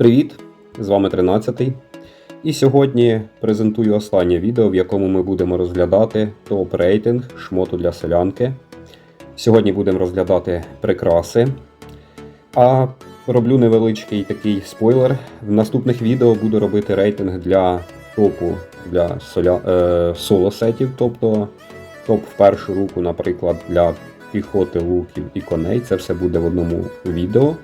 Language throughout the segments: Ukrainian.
Привіт! З вами 13-й. І сьогодні презентую останнє відео, в якому ми будемо розглядати топ-рейтинг шмоту для селянки. Сьогодні будемо розглядати прикраси. А роблю невеличкий такий спойлер. В наступних відео буду робити рейтинг для топу для соля... е, соло-сетів, тобто топ в першу руку, наприклад, для піхоти, луків і коней. Це все буде в одному відео.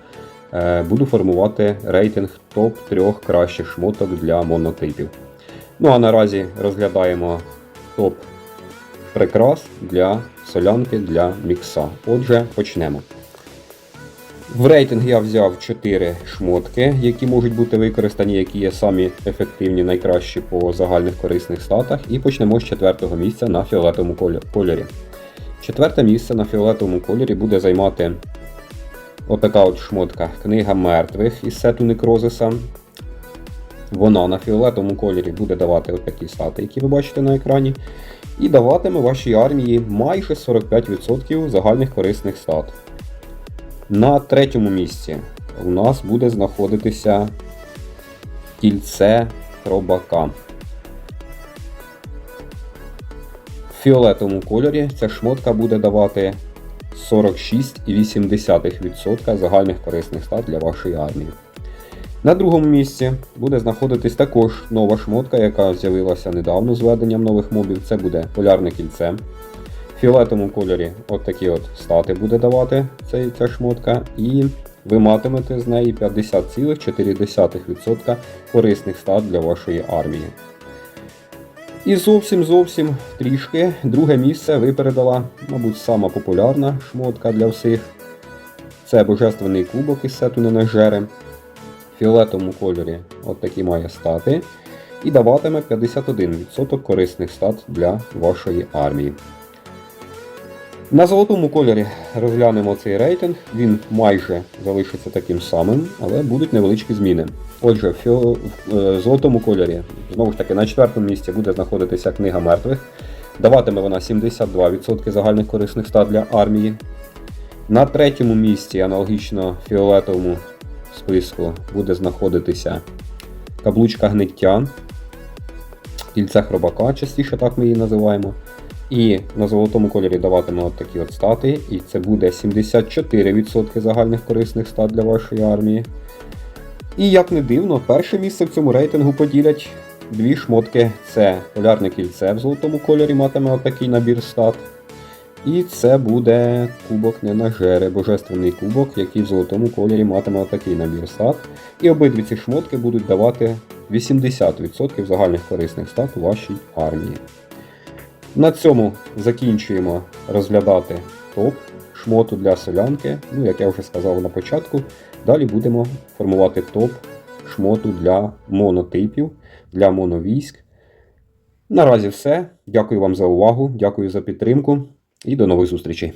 Е, Буду формувати рейтинг топ трьох кращих шмоток для монотипів. Ну а наразі розглядаємо топ прикрас для солянки для мікса. Отже, почнемо. В рейтинг я взяв 4 шмотки, які можуть бути використані, які є самі ефективні, найкращі по загальних корисних статах. І почнемо з четвертого місця на фіолетовому кольорі. Четверте місце на фіолетовому кольорі буде займати отака от шмотка Книга мертвих із сету Некрозиса. Вона на фіолетовому кольорі буде давати отакі стати, які ви бачите на екрані. І даватиме вашій армії майже 45% загальних корисних стат. На третьому місці у нас буде знаходитися кільце хробака. В фіолетовому кольорі ця шмотка буде давати 46,8% загальних корисних стат для вашої армії. На другому місці буде знаходитись також нова шмотка, яка з'явилася недавно з введенням нових мобів. Це буде полярне кільце. В фіолетовому кольорі от такі от стати буде давати цей, ця шмотка, і ви матимете з неї 50,4% корисних стат для вашої армії. І зовсім зовсім трішки друге місце випередила, мабуть, сама популярна шмотка для всіх. Це божественний кубок із сету Ненажери. В фіолетовому кольорі от такі має стати. І даватиме 51% корисних стат для вашої армії. На золотому кольорі розглянемо цей рейтинг. Він майже залишиться таким самим, але будуть невеличкі зміни. Отже, в е, золотому кольорі, знову ж таки, на четвертому місці буде знаходитися книга мертвих. Даватиме вона 72% загальних корисних стат для армії. На третьому місці, аналогічно фіолетовому списку, буде знаходитися каблучка гниття, кільце хробака, частіше так ми її називаємо. І на золотому кольорі даватиме от такі от стати, і це буде 74% загальних корисних стат для вашої армії. І як не дивно, перше місце в цьому рейтингу поділять дві шмотки. Це полярне кільце в золотому кольорі матиме отакий набір стат. І це буде кубок Ненажери, божественний кубок, який в золотому кольорі матиме отакий набір стат. І обидві ці шмотки будуть давати 80% загальних корисних стат у вашій армії. На цьому закінчуємо розглядати топ шмоту для солянки. Ну, як я вже сказав на початку, далі будемо формувати топ шмоту для монотипів, для моновійськ. Наразі все. Дякую вам за увагу, дякую за підтримку і до нових зустрічей.